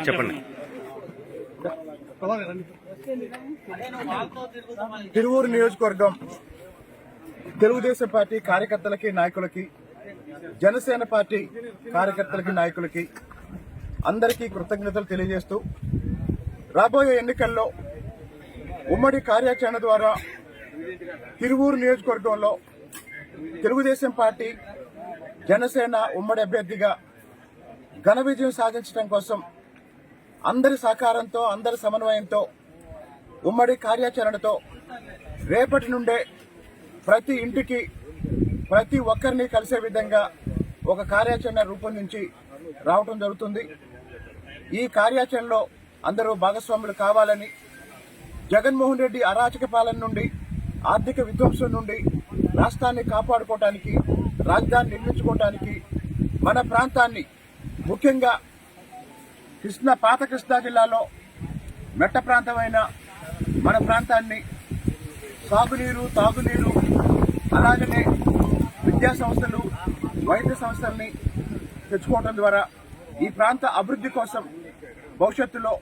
చెప్పండి. తిరువూరు నియోజకవర్గం తెలుగుదేశం పార్టీ కార్యకర్తలకి నాయకులకి జనసేన పార్టీ కార్యకర్తలకి నాయకులకి అందరికీ కృతజ్ఞతలు తెలియజేస్తూ రాబోయే ఎన్నికల్లో ఉమ్మడి కార్యాచరణ ద్వారా తిరువూరు నియోజకవర్గంలో తెలుగుదేశం పార్టీ జనసేన ఉమ్మడి అభ్యర్థిగా ఘన విజయం సాధించడం కోసం అందరి సహకారంతో అందరి సమన్వయంతో ఉమ్మడి కార్యాచరణతో రేపటి నుండే ప్రతి ఇంటికి ప్రతి ఒక్కరిని కలిసే విధంగా ఒక కార్యాచరణ రూపొందించి రావటం జరుగుతుంది. ఈ కార్యాచరణలో అందరూ భాగస్వాములు కావాలని జగన్మోహన్ రెడ్డి అరాచక పాలన నుండి ఆర్థిక విధ్వంసం నుండి రాష్ట్రాన్ని కాపాడుకోవటానికి రాజధాని నిర్మించుకోవటానికి మన ప్రాంతాన్ని ముఖ్యంగా కృష్ణ పాత కృష్ణా జిల్లాలో మెట్ట ప్రాంతమైన మన ప్రాంతాన్ని సాగునీరు తాగునీరు అలాగనే విద్యా సంస్థలు వైద్య సంస్థల్ని తెచ్చుకోవడం ద్వారా ఈ ప్రాంత అభివృద్ధి కోసం భవిష్యత్తులో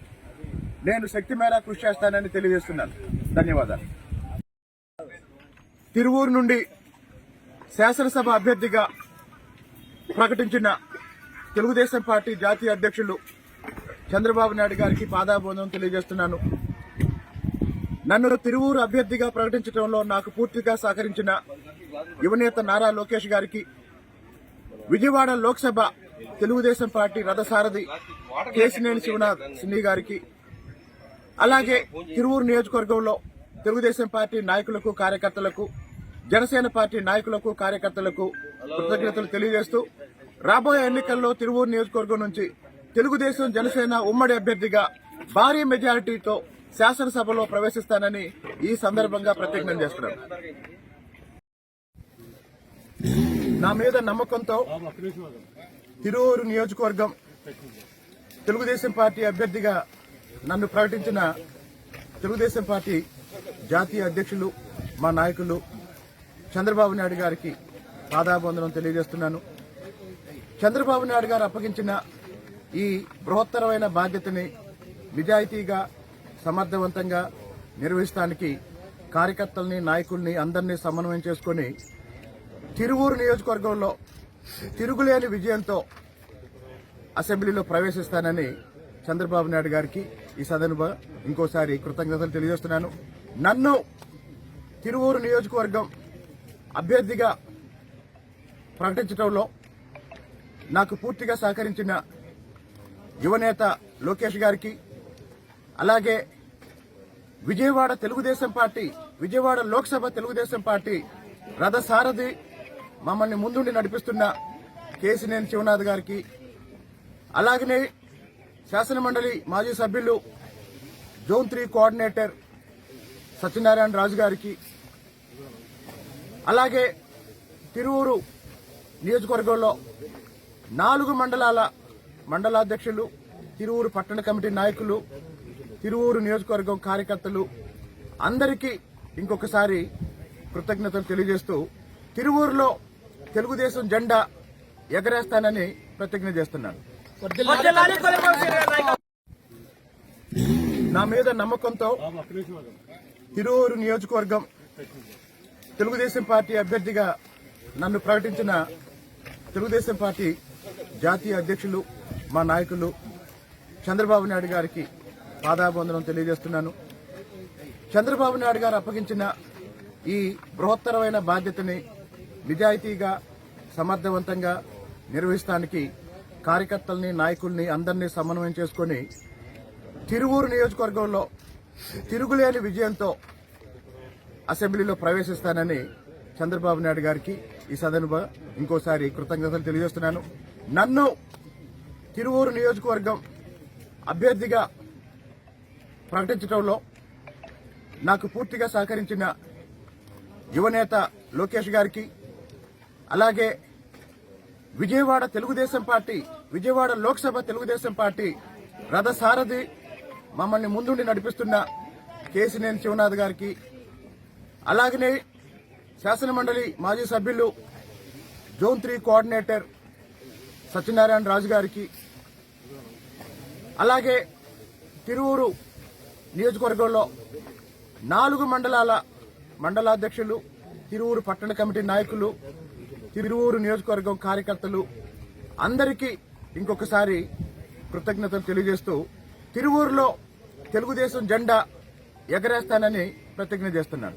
నేను శక్తి మేర కృషి చేస్తానని తెలియజేస్తున్నాను. ధన్యవాదాలు. తిరువూరు నుండి శాసనసభ అభ్యర్థిగా ప్రకటించిన తెలుగుదేశం పార్టీ జాతీయ అధ్యక్షులు చంద్రబాబు నాయుడు గారికి పాదాబంధం తెలియజేస్తున్నాను. నన్ను తిరువూరు అభ్యర్థిగా ప్రకటించడంలో నాకు పూర్తిగా సహకరించిన యువనేత నారా లోకేష్ గారికి విజయవాడ లోక్సభ తెలుగుదేశం పార్టీ రథసారథి కేసినేని శివనాథ్ సిన్ని గారికి అలాగే తిరువూరు నియోజకవర్గంలో తెలుగుదేశం పార్టీ నాయకులకు కార్యకర్తలకు జనసేన పార్టీ నాయకులకు కార్యకర్తలకు కృతజ్ఞతలు తెలియజేస్తూ రాబోయే ఎన్నికల్లో తిరువూరు నియోజకవర్గం నుంచి తెలుగుదేశం జనసేన ఉమ్మడి అభ్యర్థిగా భారీ మెజారిటీతో శాసనసభలో ప్రవేశిస్తానని ఈ సందర్భంగా ప్రతిజ్ఞ చేస్తున్నాను. నా మీద నమ్మకంతో తిరువూరు నియోజకవర్గం తెలుగుదేశం పార్టీ అభ్యర్థిగా నన్ను ప్రకటించిన తెలుగుదేశం పార్టీ జాతీయ అధ్యక్షులు మా నాయకులు చంద్రబాబు నాయుడు గారికి పాదాబంధనం తెలియజేస్తున్నాను. చంద్రబాబు నాయుడు గారు అప్పగించిన ఈ బృహత్తరమైన బాధ్యతని నిజాయితీగా సమర్థవంతంగా నిర్వహిస్తానికి కార్యకర్తల్ని నాయకుల్ని అందరినీ సమన్వయం చేసుకుని తిరువూరు నియోజకవర్గంలో తిరుగులేని విజయంతో అసెంబ్లీలో ప్రవేశిస్తానని చంద్రబాబు నాయుడు గారికి ఈ సందర్భంగా ఇంకోసారి కృతజ్ఞతలు తెలియజేస్తున్నాను. నన్ను తిరువూరు నియోజకవర్గం అభ్యర్థిగా ప్రకటించడంలో నాకు పూర్తిగా సహకరించిన యువనేత లోకేష్ గారికి అలాగే విజయవాడ తెలుగుదేశం పార్టీ విజయవాడ లోక్సభ తెలుగుదేశం పార్టీ రథసారథి మమ్మల్ని ముందుండి నడిపిస్తున్న కేసినేని శివనాథ్ గారికి అలాగనే శాసనమండలి మాజీ సభ్యులు zone three coordinator Satyanarayana Raju గారికి అలాగే తిరువూరు నియోజకవర్గంలో నాలుగు మండలాల మండలాధ్యక్షులు తిరువూరు పట్టణ కమిటీ నాయకులు తిరువూరు నియోజకవర్గం కార్యకర్తలు అందరికీ ఇంకొకసారి కృతజ్ఞతలు తెలియజేస్తూ తిరువూరులో తెలుగుదేశం జెండా ఎగరేస్తానని ప్రతిజ్ఞ చేస్తున్నాను. నా మీద నమ్మకంతో తిరువూరు నియోజకవర్గం తెలుగుదేశం పార్టీ అభ్యర్థిగా నన్ను ప్రకటించిన తెలుగుదేశం పార్టీ జాతీయ అధ్యక్షులు మా నాయకులు చంద్రబాబు నాయుడు గారికి పాదాబంధనం తెలియజేస్తున్నాను. చంద్రబాబు నాయుడు గారు అప్పగించిన ఈ బృహత్తరమైన బాధ్యతని నిజాయితీగా సమర్థవంతంగా నిర్వహిస్తానికి కార్యకర్తల్ని నాయకుల్ని అందరినీ సమన్వయం చేసుకుని తిరువూరు నియోజకవర్గంలో తిరుగులేని విజయంతో అసెంబ్లీలో ప్రవేశిస్తానని చంద్రబాబు నాయుడు గారికి ఈ సదనుభ ఇంకోసారి కృతజ్ఞతలు తెలియజేస్తున్నాను. నన్ను తిరువూరు నియోజకవర్గం అభ్యర్థిగా ప్రకటించడంలో నాకు పూర్తిగా సహకరించిన యువనేత లోకేష్ గారికి అలాగే విజయవాడ తెలుగుదేశం పార్టీ విజయవాడ లోక్సభ తెలుగుదేశం పార్టీ రథసారథి మమ్మల్ని ముందుండి నడిపిస్తున్న కేసినేని శివనాథ్ గారికి అలాగనే శాసనమండలి మాజీ సభ్యులు zone three coordinator Satyanarayana Raju గారికి అలాగే తిరువురు నియోజకవర్గంలో నాలుగు మండలాల మండలాధ్యక్షులు తిరువురు పట్టణ కమిటీ నాయకులు తిరువురు నియోజకవర్గం కార్యకర్తలు అందరికీ ఇంకొకసారి కృతజ్ఞతలు తెలియజేస్తూ తిరువూరులో తెలుగుదేశం జెండా ఎగరేస్తానని ప్రతిజ్ఞ చేస్తున్నాను.